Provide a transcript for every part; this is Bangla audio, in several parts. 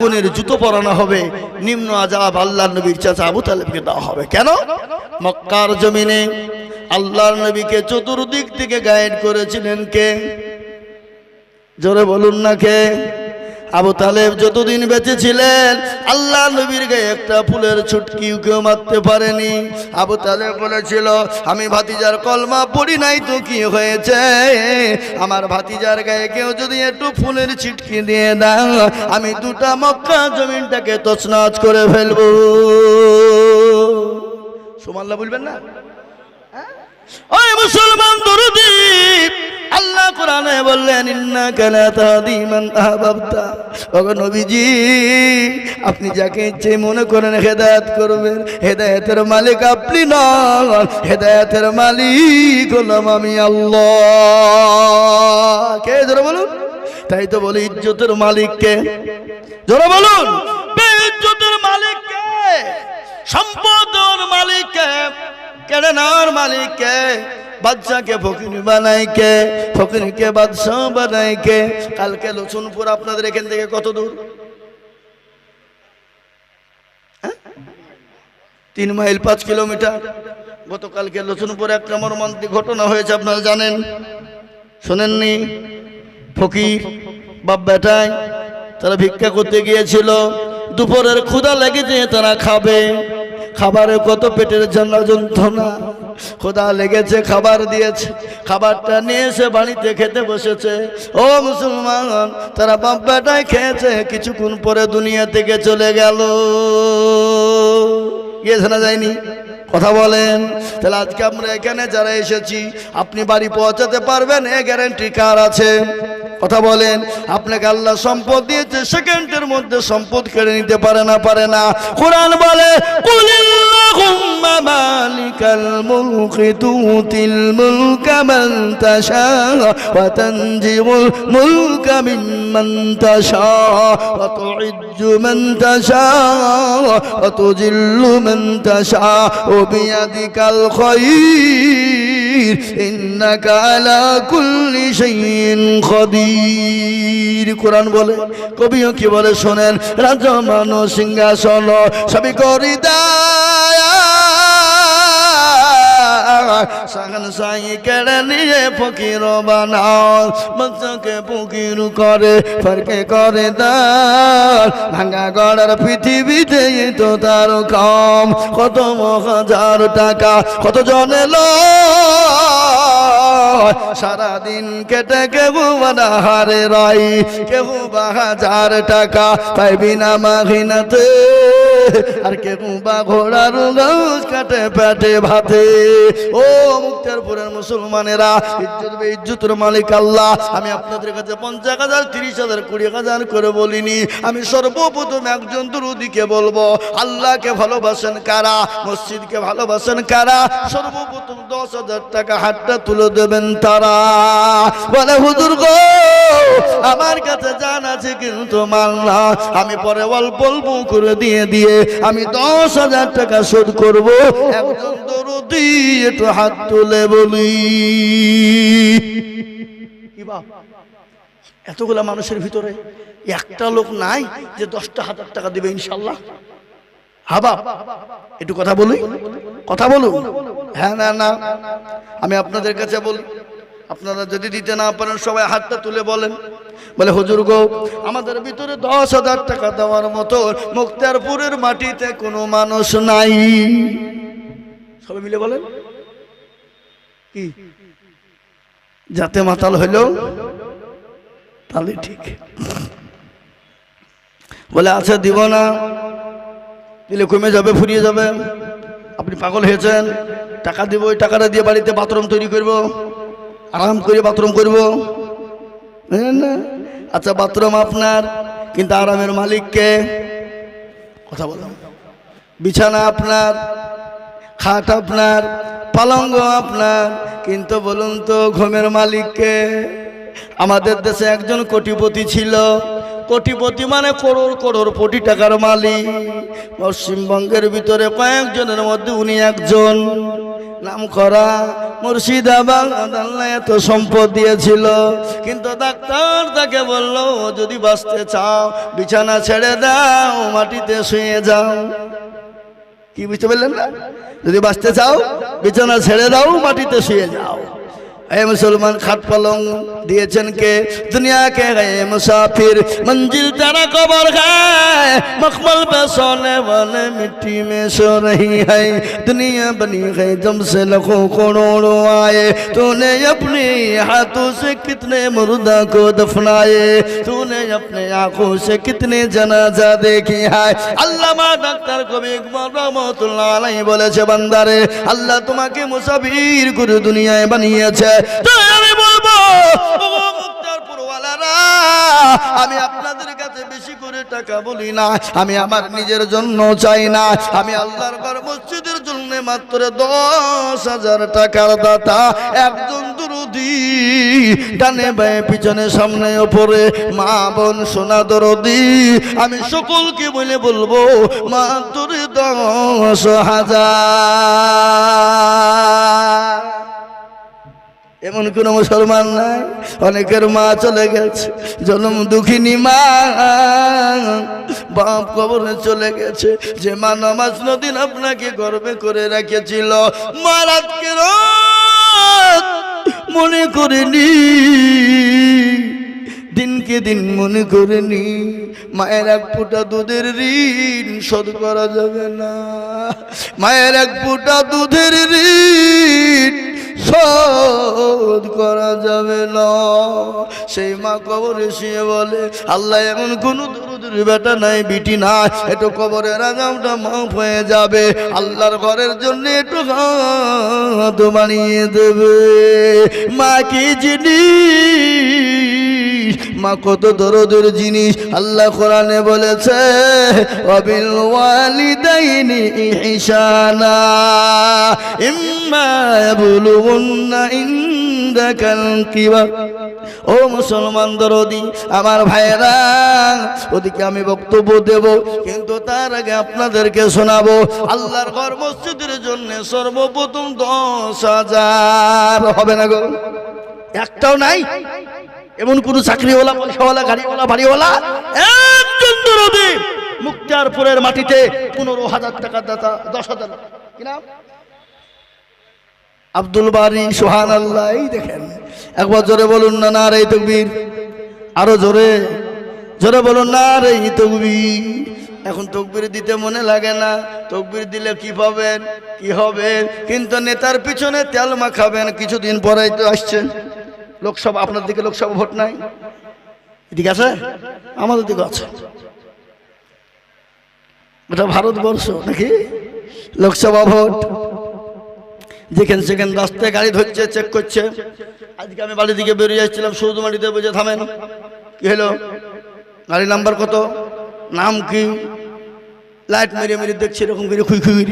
আগুনের জুতো পরানো হবে, নিম্ন আজাব আল্লাহ নবীর চাচা আবু তালেবকে দেওয়া হবে। কেন? মক্কার জমিনে আল্লাহর নবীকে চতুর্দিক থেকে গাইড করেছিলেন কে? জোরে বলুন না কে? আবু তালেব যতদিন বেঁচে ছিলেন, আল্লাহ নবীর গায়ে একটা ফুলের ছুটকিও কেউ মারতে পারেনি। আবু তালেব বলেছিল, আমি ভাতিজার কলমা পড়ি নাই তো কি হয়েছে? আমার ভাতিজার গায়ে কেউ যদি একটু ফুলের ছিটকি দিয়ে দাও আমি দুটা মক্কা জমিনটাকে তছনছ করে ফেলব। সুমাল্লা বলবেন না? ওই মুসলমান দরুদি কোরআনে বললেন, ইন্নাকা লা তাহদি মান আহবাবতা। ওগো নবীজি, আপনি যাকে ইচ্ছে মনে করেন হেদায়েত করবেন। হেদায়েতের মালিক আপনি নন, হেদায়েতের মালিক হলাম আমি আল্লাহ। কে? ধরে বলুন। তাই তো বলি, ইজ্জতের মালিককে জোরে বলুন। ইজ্জতের মালিককে সম্পদের মালিককে কেড়ে নেওয়ার মালিককে বাচ্চাকে ফকির বানাই কে ফকিরকে বাদশাহ বানাই কে কালকে লছুনপুর আপনাদের এখান থেকে কত দূর? হ্যাঁ? তিন মাইল পাঁচ কিলোমিটার। গতকালকে লছুনপুরে একটা মর্মান্তিক ঘটনা হয়েছে, আপনারা জানেন? শোনেননি? ফকির, বাপ বেটায় তারা ভিক্ষা করতে গিয়েছিল। দুপুরের ক্ষুধা লেগেছে তারা খাবে। খাবারে কত পেটের জন্য যন্ত্রণা। খোদা লেগেছে, খাবার দিয়েছে। খাবারটা নিয়ে এসে বাড়িতে খেতে বসেছে। ও মুসলমান, তারা বাপ বেটায় খেয়েছে। কিছুক্ষণ পরে দুনিয়া থেকে চলে গেল। গিয়েছে না যায়নি? কথা বলেন। তাহলে আজকে আমরা এখানে যারা এসেছি, আপনি বাড়ি পৌঁছাতে পারবেন? এ গ্যারেন্টি কার আছে? কথা বলেন, আপনাকে আল্লাহ সম্পদ দিয়েছে, সেকেন্ডের মধ্যে সম্পদ কেড়ে নিতে পারে না পারে না। কোরআন বলে মুলকা মান তাশা ওয়া তানজিমুল মুলকা মিম্মান তাশা ওয়া তুইজ্জু মান তাশা ওয়া তুজিল্লু মান তাশা ওয়া বিয়াদিকাল খায়র ইন্নাকা আলা কুল্লি শাইইন কদির কোরআন বলে, কবিও কি বলে শোনেন রাজা মানো সিংহাসন সবই করি সাই কেড়ে নিয়ে ফকির বানাও বাচ্চাকে ফকির করে, ফরকে করে দার ভাঙ্গা গড়ার পৃথিবীতে তো তার কম, কত হাজার টাকা, কত জনে সারাদিন কেটে কেউ হারে রাই কেউ বা হাজার টাকা পাই বিনা মাঘিনাতে। আর কেউ বা ঘোড়ার গাছ কাটে পেটে ভাতে। ও মুক্তারপুরের মুসলমানেরা, ইজ্জত বে ইজ্জতের মালিক আল্লাহ। আমি আপনাদের কাছে পঞ্চাশ হাজার, তিরিশ হাজার, কুড়ি হাজার করে বলিনি। আমি সর্বপ্রথম একজন দুরুদিকে বলব, আল্লাহকে ভালোবাসেন কারা? মসজিদকে ভালোবাসেন কারা? সর্বপ্রথম দশ হাজার টাকা হাতটা তুলে দেবেন তারা। বলে, হুজুর গো, আমার কাছে জান আছে কিন্তু মাল না। আমি পরে অল্প অল্প করে দিয়ে দিয়ে আমি দশ হাজার টাকা শোধ করব। একটু হাত তুলে বলি। এতগুলা মানুষের ভিতরে একটা লোক নাই যে দশটা হাজার টাকা দিবে ইনশাল্লাহ। হাবা একটু কথা বলি? কথা বলুন? হ্যাঁ না না। আমি আপনাদের কাছে বলি আপনারা যদি দিতে না পারেন, সবাই হাতটা তুলে বলেন। বলে, হুজুর গো, আমাদের ভিতরে দশ হাজার টাকা দেওয়ার মতো মুক্তারপুরের মাটিতে কোনো মানুষ নাই। সবাই মিলে বলেন। কি? যাতে মাতাল হইল, তাহলে ঠিক। বলে আচ্ছা দিব না। দিলে কমে যাবে, ফুরিয়ে যাবে। আপনি পাগল হয়েছেন। টাকা দিব, ওই টাকাটা দিয়ে বাড়িতে বাথরুম তৈরি করব। আরাম করে বাথরুম করব? বুঝলেন না? আচ্ছা বাথরুম আপনার, কিন্তু আরামের মালিককে কথা বলুন বিছানা আপনার, খাট আপনার, পালঙ্গ আপনার, কিন্তু বলুন তো ঘুমের মালিককে আমাদের দেশে একজন কোটিপতি ছিল। কোটিপতি মানে করোড় করোড় কোটি টাকার মালিক। পশ্চিমবঙ্গের ভিতরে কয়েকজনের মধ্যে উনি একজন। নাম করা মুর্শিদাবাদ আল্লাহ এত সম্পদ দিয়েছিল। কিন্তু ডাক্তার তাকে বলল, যদি বাঁচতে চাও, বিছানা ছেড়ে দাও, মাটিতে শুয়ে যাও। কি বুঝতে পারলেন না? যদি বাঁচতে চাও, বিছানা ছেড়ে দাও, মাটিতে শুয়ে যাও। এ মুসলমান খাট পালং দিয়েছেন কে দুনিয়া के गए मुसाफिर मंजिल तेरा कबर है मखमल पे सोने वाले मिट्टी में सो रही है दुनिया बनी है जम से लखों करोड़ों आए तूने अपने हाथों से कितने मुर्दा को दफनाए तूने अपने आंखों से कितने जनाजा देखी है আল্লামা ডাক্তার কবি ইকবাল রহমতুল্লাহ আলাইহি বলেছে বান্দারে আল্লাহ তোমাকে মুসাফির করে দুনিয়ায় বানিয়েছে আমি বলব আমি আপনাদের কাছে বেশি করে টাকা বলি না, আমি আমার নিজের জন্য চাই না, আমি আল্লাহর ঘর মসজিদের জন্য মাত্র দশ হাজার টাকার দাতা। একজন দুরুদি ডানে বায়ে, পিছনে সামনে, ওপরে মা, বোন, সোনা দরদি। আমি সকলকে বলে বলব, মাত্র দশ হাজার। এমন কোন মুসলমান নাই। অনেকের মা চলে গেছে, জন্ম দুঃখিনী মা। বাপ কবরে চলে গেছে, যে মা নামাজ নদীন আপনাকে গর্বে করে রেখেছিল। মা রাতকে রাত মনে করেনি, দিনকে দিন মনে করেনি। মায়ের এক ফুটা দুধের ঋণ শোধ করা যাবে না। মায়ের এক ফুটা দুধের ঋণ শোধ করা যাবে না। সেই মা কবরে শুয়ে বলে, আল্লাহ, এমন কোন দুরুদুর বেটা নাই, বিটি না একটু কবরের আজামটা মাফ হয়ে যাবে। আল্লাহর ঘরের জন্য একটু হাত বানিয়ে দেবে। মা কি জিনিস মা, কত দরদের জিনিস আল্লাহ কোরআনে বলেছে অবিল ইম্মা ও মুসলমান দরদি, আমার ভাইরা ওদিকে আমি বক্তব্য দেব, কিন্তু তার আগে আপনাদেরকে শোনাবো, আল্লাহর ঘর মসজিদের জন্য সর্বপ্রথম দশ হাজার, হবে না গো? একটাও নাই? এমন কোন চাকরিওয়ালা, পয়সাওয়ালা, গাড়িওয়ালা, বাড়িওয়ালা? একজন দরদি মুক্তারপুরের মাটিতে পনেরো হাজার টাকা দাতা, দশ হাজার। কি নাম? আব্দুল বারি সোহান আল্লাহ এই দেখেন। একবার জোরে বলুন না না রে তকবীর। আরও জোরে জোরে বলুন না রে তকবীর। এখন তকবির দিতে মনে লাগে না। তকবির দিলে কি পাবেন? কি হবে? কিন্তু নেতার পিছনে তেল মাখাবেন, কিছুদিন পরেই তো আসছেন। লোকসভা, আপনার দিকে লোকসভা ভোট নাই? এদিকে আছে? আমাদের দিকে আছে। ওটা ভারতবর্ষ নাকি? লোকসভা ভোট। যেখানে সেখানে রাস্তায় গাড়ি ধরছে চেক করছে। আজকে আমি বাড়ি দিকে বেরিয়ে যাচ্ছিলাম সৌদু মাটিতে বুঝে থামেন। কি হলো? গাড়ি নাম্বার কত? নাম কি? লাইট মেরে মেরে দেখছি, এরকম করে খুই খুই।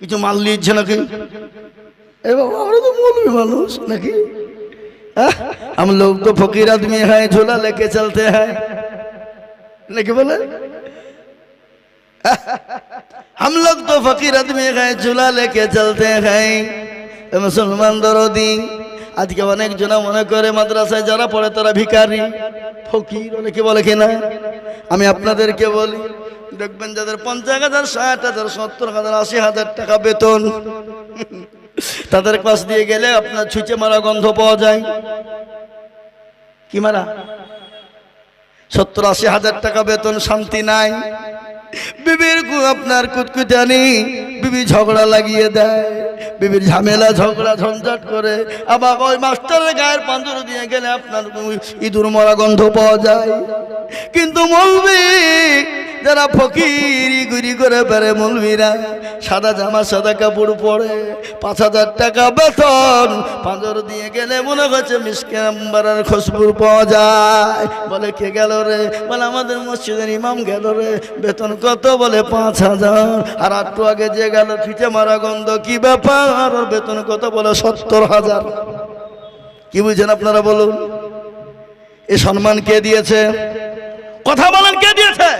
কিছু মাল নিচ্ছে নাকি? এ বাবা, আমরা তো মৌলবী মানুষ নাকি? हम लोग तो फकीर आदमी हैं झोला लेके चलते हैं लेके बोले हम लोग तो फकीर आदमी हैं झोला लेके चलते हैं এ মুসলমান দরদি আজকে অনেক জনা মনে করে মাদ্রাসায় যারা পড়ে তারা ভিখারি ফকির অনেকে বলে কিনা আমি আপনাদেরকে বলি দেখবেন যাদের পঞ্চাশ হাজার ষাট হাজার সত্তর হাজার আশি হাজার টাকা বেতন তাদের পাশ দিয়ে গেলে আপনার ছুঁচে মারা গন্ধ পাওয়া যায়। কি মারা? সত্তর আশি হাজার টাকা বেতন, শান্তি নাই। বিবির আপনার কুতকুতানি, বিবি ঝগড়া লাগিয়ে দেয়। বিবির ঝামেলা, ঝগড়া, ঝঞ্ঝাট করে। আবার ওই মাস্টারের গায়ের পাঞ্জর দিয়ে গেলে আপনার ইঁদুর মরা গন্ধ পাওয়া যায়। কিন্তু মলবি যারা ফকিরি গুরি করে বেড়ে মলবিরা, সাদা জামা, সাদা কাপড় পরে পাঁচ হাজার টাকা বেতন পাঁচর দিয়ে গেলে মনে হচ্ছে মিসকে নাম্বারের খুশবুর পাওয়া যায়। বলে, কে গেল রে? বলে, আমাদের মসজিদের ইমাম গেল রে। বেতন কত? বলে, পাঁচ হাজার। আর একটু আগে যে গেল, ফিটে মারা গন্ধ, কি ব্যাপার? বেতন কত? বলে, সত্তর হাজার। কি বুঝছেন আপনারা বলুন? এ সম্মান কে দিয়েছে? কথা বলেন, কে দিয়েছে?